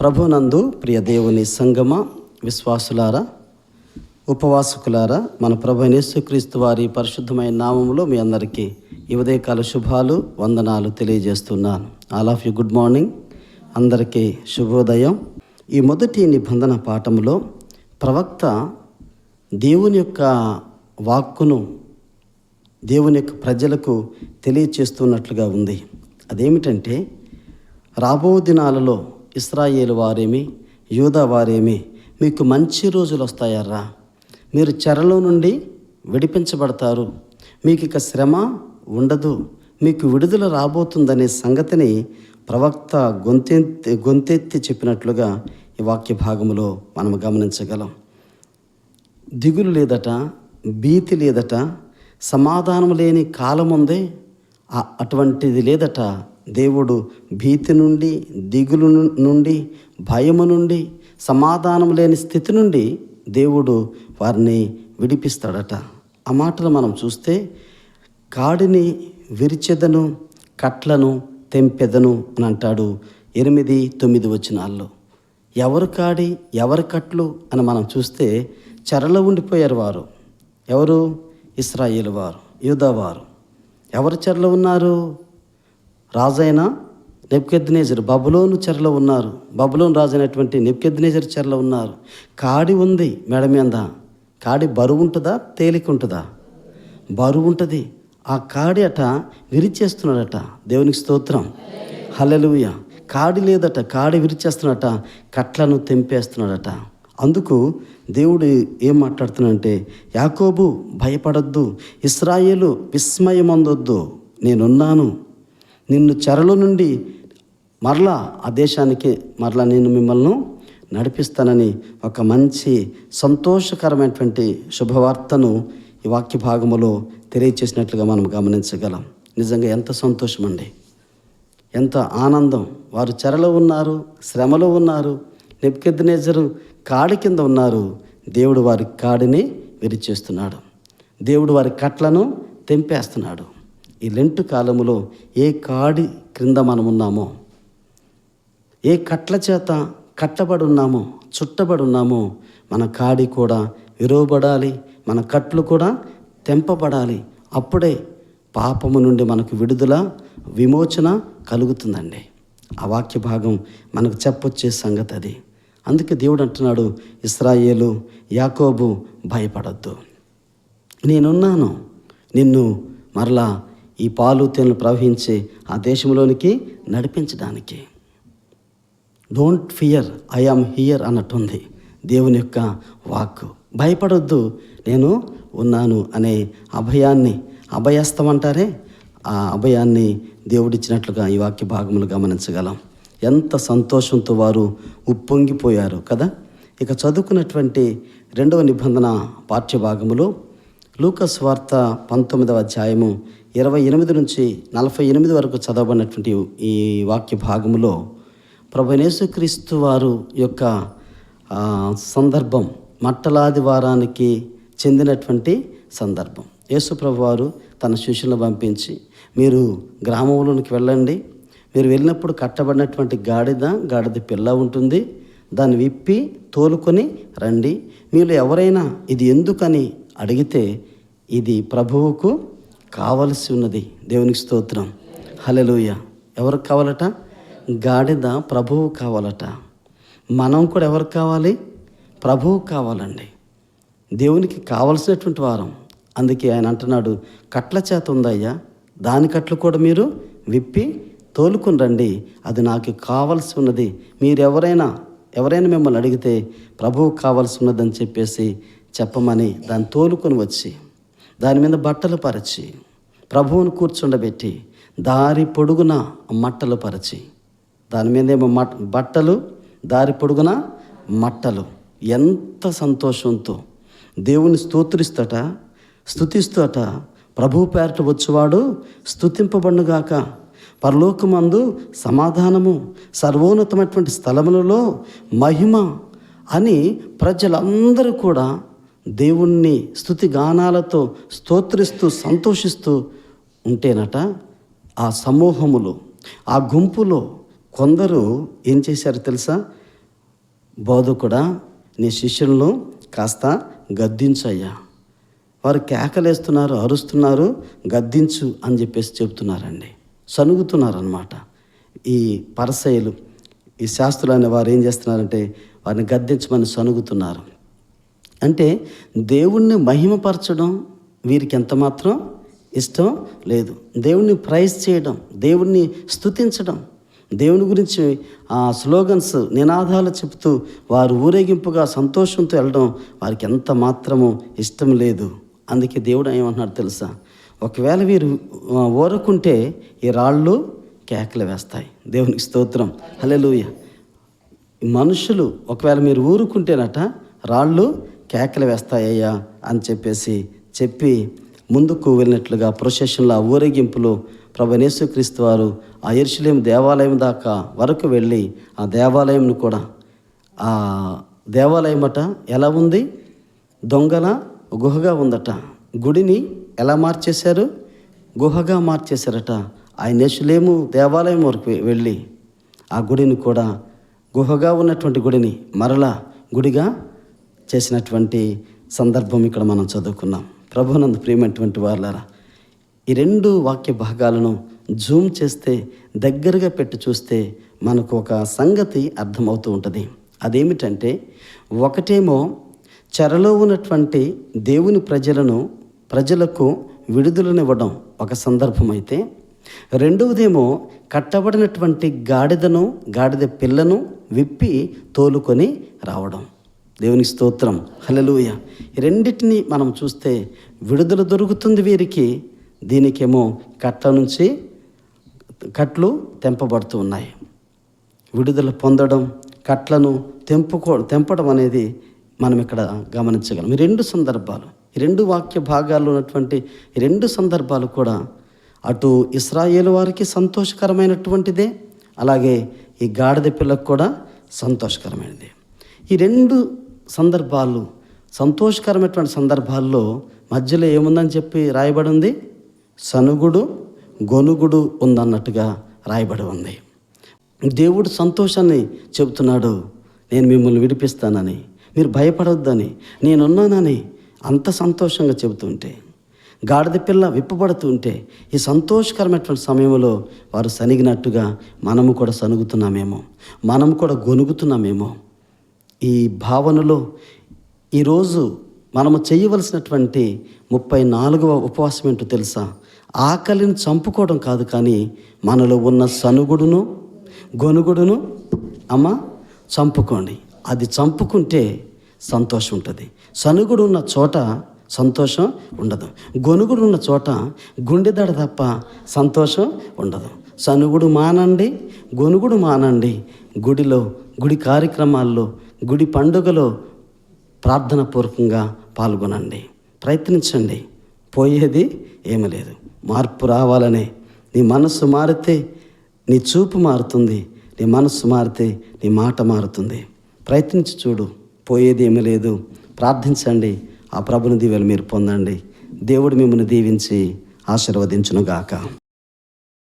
ప్రభునందు ప్రియ దేవుని సంగమ విశ్వాసులారా ఉపవాసకులారా మన ప్రభు యేసుక్రీస్తు వారి పరిశుద్ధమైన నామంలో మీ అందరికీ ఈ ఉదయకాల శుభాలు వందనాలు తెలియజేస్తున్నాను. All of you good morning. అందరికీ శుభోదయం. ఈ మొదటి నిబంధన పాఠంలో ప్రవక్త దేవుని యొక్క వాక్కును దేవుని యొక్క ప్రజలకు తెలియచేస్తున్నట్లుగా ఉంది. అదేమిటంటే రాబో దినాలలో ఇస్రాయేల్ వారేమి యూదా వారేమి మీకు మంచి రోజులు వస్తాయర్రా. మీరు చెరలో నుండి విడిపించబడతారు. మీకు ఇక శ్రమ ఉండదు. మీకు విడుదల రాబోతుందనే సంగతిని ప్రవక్త గొంతెత్తి గొంతెత్తి చెప్పినట్లుగా ఈ వాక్య భాగంలో మనం గమనించగలం. దిగులు లేదట భీతి లేదట సమాధానం లేని కాలం ఉంది అటువంటిది లేదట దేవుడు భీతి నుండి దిగులు నుండి భయము నుండి సమాధానం లేని స్థితి నుండి దేవుడు వారిని విడిపిస్తాడట. ఆ మాటలు మనం చూస్తే కాడిని విరిచెదను కట్లను తెంపెదను అని అంటాడు ఎనిమిది తొమ్మిది వచనాల్లో. ఎవరు కాడి ఎవరు కట్లు అని మనం చూస్తే చెరలో ఉండిపోయారు వారు. ఎవరు? ఇస్రాయేల్ వారు యూదవారు ఎవరు చెరలో ఉన్నారు? రాజైన నెప్కెద్నేజర్ బబులోను చెరలో ఉన్నారు. బబులోను రాజు అయినటువంటి నెప్కెద్నేజర్ చెరలో ఉన్నారు. కాడి ఉంది మెడ మీద. కాడి బరువు ఉంటుందా? తేలిక ఉంటుందా? బరువు ఉంటుంది. ఆ కాడి అట విరిచేస్తున్నాడట. దేవునికి స్తోత్రం. హలెలుయ కాడి లేదట కాడి విరిచేస్తున్నాడట కట్లను తెంపేస్తున్నాడట. అందుకు దేవుడు ఏం మాట్లాడుతున్నాడంటే యాకోబు భయపడొద్దు. ఇస్రాయేలు విస్మయమందొద్దు. నేనున్నాను. నిన్ను చెరలో నుండి మరలా ఆ దేశానికి మరలా నేను మిమ్మల్ని నడిపిస్తానని ఒక మంచి సంతోషకరమైనటువంటి శుభవార్తను ఈ వాక్య భాగములో తెలియచేసినట్లుగా మనం గమనించగలం. నిజంగా ఎంత సంతోషం అండి ఎంత ఆనందం. వారు చెరలో ఉన్నారు శ్రమలో ఉన్నారు నెప్కెద్నేజరు కాడి కింద ఉన్నారు. దేవుడు వారి కాడిని విరిచేస్తున్నాడు. దేవుడు వారి కట్లను తెంపేస్తున్నాడు. ఈ లెంటు కాలములో ఏ కాడి క్రింద మనం ఉన్నామో ఏ కట్ల చేత కట్టబడి ఉన్నామో చుట్టబడి ఉన్నామో మన కాడి కూడా విరువబడాలి మన కట్లు కూడా తెంపబడాలి. అప్పుడే పాపము నుండి మనకు విడుదల విమోచన కలుగుతుందండి. ఆ వాక్య భాగం మనకు చెప్పొచ్చే సంగతి అది. అందుకే దేవుడు అంటున్నాడు ఇస్రాయేలు యాకోబు భయపడద్దు. నేనున్నాను నిన్ను మరలా ఈ పాలు తేనెలు ప్రవహించే ఆ దేశంలోనికి నడిపించడానికి. Don't fear I am here అన్నట్టుంది దేవుని యొక్క వాక్ భయపడొద్దు నేను ఉన్నాను అనే అభయాన్ని అభయస్తం అంటారే ఆ అభయాన్ని దేవుడిచ్చినట్లుగా ఈ వాక్య భాగములు గమనించగలం. ఎంత సంతోషంతో వారు ఉప్పొంగిపోయారు కదా? ఇక చదువుకున్నటువంటి రెండవ నిబంధన పాఠ్యభాగములో లూకస్ వార్త పంతొమ్మిదవ అధ్యాయము ఇరవై ఎనిమిది నుంచి నలభై ఎనిమిది వరకు చదవబడినటువంటి ఈ వాక్య భాగములో ప్రభునేసుక్రీస్తు వారు యొక్క సందర్భం మట్టలాది వారానికి చెందినటువంటి సందర్భం. యేసుప్రభు వారు తన శిష్యులను పంపించి మీరు గ్రామంలోనికి వెళ్ళండి. మీరు వెళ్ళినప్పుడు కట్టబడినటువంటి గాడిద గాడిద పిల్ల ఉంటుంది. దాన్ని విప్పి తోలుకొని రండి. మీరు ఎవరైనా ఇది ఎందుకని అడిగితే ఇది ప్రభువుకు కావలసి ఉన్నది. దేవునికి స్తోత్రం. హలలుయ ఎవరికి కావాలట? గాడిద ప్రభువు కావాలట. మనం కూడా ఎవరికి కావాలి? ప్రభువు కావాలండి. దేవునికి కావలసినటువంటి వారం. అందుకే ఆయన అంటున్నాడు కట్ల చేత ఉందయ్యా. దాని కట్లు కూడా మీరు విప్పి తోలుకుని రండి. అది నాకు కావలసి ఉన్నది. మీరు ఎవరైనా ఎవరైనా మిమ్మల్ని అడిగితే ప్రభువు కావాల్సి ఉన్నదని చెప్పేసి చెప్పమని దాన్ని తోలుకొని వచ్చి దాని మీద బట్టలు పరిచి ప్రభువును కూర్చుండబెట్టి దారి పొడుగున మట్టలు పరిచి దాని మీద ఏమో మట్ బట్టలు దారి పొడుగున మట్టలు. ఎంత సంతోషంతో దేవుని స్తోత్రిస్తట స్తుతిస్తట ప్రభు పేరట వచ్చేవాడు స్థుతింపబడుగాక పరలోకమందు సమాధానము సర్వోన్నతమైనటువంటి స్థలములలో మహిమ అని ప్రజలందరూ కూడా దేవుణ్ణి స్థుతి గానాలతో స్తోత్రిస్తూ సంతోషిస్తూ ఉంటేనట ఆ సమూహములో ఆ గుంపులో కొందరు ఏం చేశారు తెలుసా? బోధకుడా నీ శిష్యులను కాస్త గద్దించయ్యా. వారు కేకలేస్తున్నారు అరుస్తున్నారు గద్దించు అని చెప్పేసి చెబుతున్నారండి. సనుగుతున్నారనమాట ఈ పరసయులు ఈ శాస్త్రులు అనే వారు ఏం చేస్తున్నారంటే వారిని గద్దించమని సనుగుతున్నారు అంటే దేవుణ్ణి మహిమపరచడం వీరికి ఎంత మాత్రం ఇష్టం లేదు. దేవుణ్ణి ప్రైజ్ చేయడం దేవుణ్ణి స్తుతించడం దేవుని గురించి ఆ స్లోగన్స్ నినాదాలు చెబుతూ వారు ఊరేగింపుగా సంతోషంతో వెళ్ళడం వారికి ఎంత మాత్రము ఇష్టం లేదు. అందుకే దేవుడు ఏమంటున్నాడు తెలుసా? ఒకవేళ వీరు ఊరకుంటే ఈ రాళ్ళు కేకలు వేస్తాయి. దేవునికి స్తోత్రం. హల్లెలూయా. మనుషులు ఒకవేళ మీరు ఊరుకుంటేనట రాళ్ళు కేకలు వేస్తాయ్యా అని చెప్పేసి చెప్పి ముందుకు వెళ్ళినట్లుగా ప్రొసెషన్లో ఆ ఊరేగింపులో ప్రభు క్రీస్తు వారు ఆ ఎరుషులేం దేవాలయం దాకా వరకు వెళ్ళి ఆ దేవాలయంను కూడా ఆ దేవాలయం అట ఎలా ఉంది? దొంగల గుహగా ఉందట. గుడిని ఎలా మార్చేశారు? గుహగా మార్చేశారట. ఆయన యశులేము దేవాలయం వరకు వెళ్ళి ఆ గుడిని కూడా గుహగా ఉన్నటువంటి గుడిని మరలా గుడిగా చేసినటువంటి సందర్భం ఇక్కడ మనం చదువుకున్నాం. ప్రభునందు ప్రియమైనటువంటి వాళ్ళారా ఈ రెండు వాక్య భాగాలను జూమ్ చేస్తే దగ్గరగా పెట్టి చూస్తే మనకు ఒక సంగతి అర్థమవుతూ ఉంటుంది. అదేమిటంటే ఒకటేమో చెరలో ఉన్నటువంటి దేవుని ప్రజలను ప్రజలకు విడుదలనివ్వడం ఒక సందర్భం అయితే రెండవదేమో కట్టబడినటువంటి గాడిదను గాడిద పిల్లను విప్పి తోలుకొని రావడం. దేవునికి స్తోత్రం. హలలుయ రెండింటినీ మనం చూస్తే విడుదల దొరుకుతుంది వీరికి. దీనికేమో కట్ల నుంచి కట్లు తెంపబడుతూ ఉన్నాయి. విడుదల పొందడం కట్లను తెంపుకో తెంపడం అనేది మనం ఇక్కడ గమనించగలం. ఈ రెండు సందర్భాలు ఈ రెండు వాక్య భాగాల్లో ఉన్నటువంటి రెండు సందర్భాలు కూడా అటు ఇస్రాయేల్ వారికి సంతోషకరమైనటువంటిదే అలాగే ఈ గాడిద పిల్లకు కూడా సంతోషకరమైనది. ఈ రెండు సందర్భాలు సంతోషకరమైనటువంటి సందర్భాల్లో మధ్యలో ఏముందని చెప్పి రాయబడి ఉంది సనుగుడు గొనుగుడు ఉందన్నట్టుగా రాయబడి ఉంది. దేవుడు సంతోషాన్ని చెబుతున్నాడు. నేను మిమ్మల్ని విడిపిస్తానని మీరు భయపడొద్దని నేనున్నానని అంత సంతోషంగా చెబుతుంటే గాడిద పిల్ల విప్పబడుతుంటే ఈ సంతోషకరమైనటువంటి సమయంలో వారు సనిగినట్టుగా మనము కూడా సనుగుతున్నామేమో మనము కూడా గొనుగుతున్నామేమో ఈ భావనలో ఈరోజు మనము చేయవలసినటువంటి ముప్పై నాలుగవ ఉపవాసం ఏంటో తెలుసా? ఆకలిని చంపుకోవడం కాదు కానీ మనలో ఉన్న సనుగుడును గొనుగుడును అమ్మ చంపుకోండి. అది చంపుకుంటే సంతోషం ఉంటుంది. సనుగుడు ఉన్న చోట సంతోషం ఉండదు. గొనుగుడు ఉన్న చోట గుండెదడ తప్ప సంతోషం ఉండదు. సనుగుడు మానండి గొనుగుడు మానండి. గుడిలో గుడి కార్యక్రమాల్లో గుడి పండుగలో ప్రార్థన పూర్వకంగా పాల్గొనండి. ప్రయత్నించండి. పోయేది ఏమీ లేదు. మార్పు రావాలనే నీ మనస్సు మారితే నీ చూపు మారుతుంది. నీ మనస్సు మారితే నీ మాట మారుతుంది. ప్రయత్నించి చూడు. పోయేది ఏమీ లేదు. ప్రార్థించండి. ఆ ప్రభుని దీవెలు మీరు పొందండి. దేవుడు మిమ్మల్ని దీవించి ఆశీర్వదించునుగాక.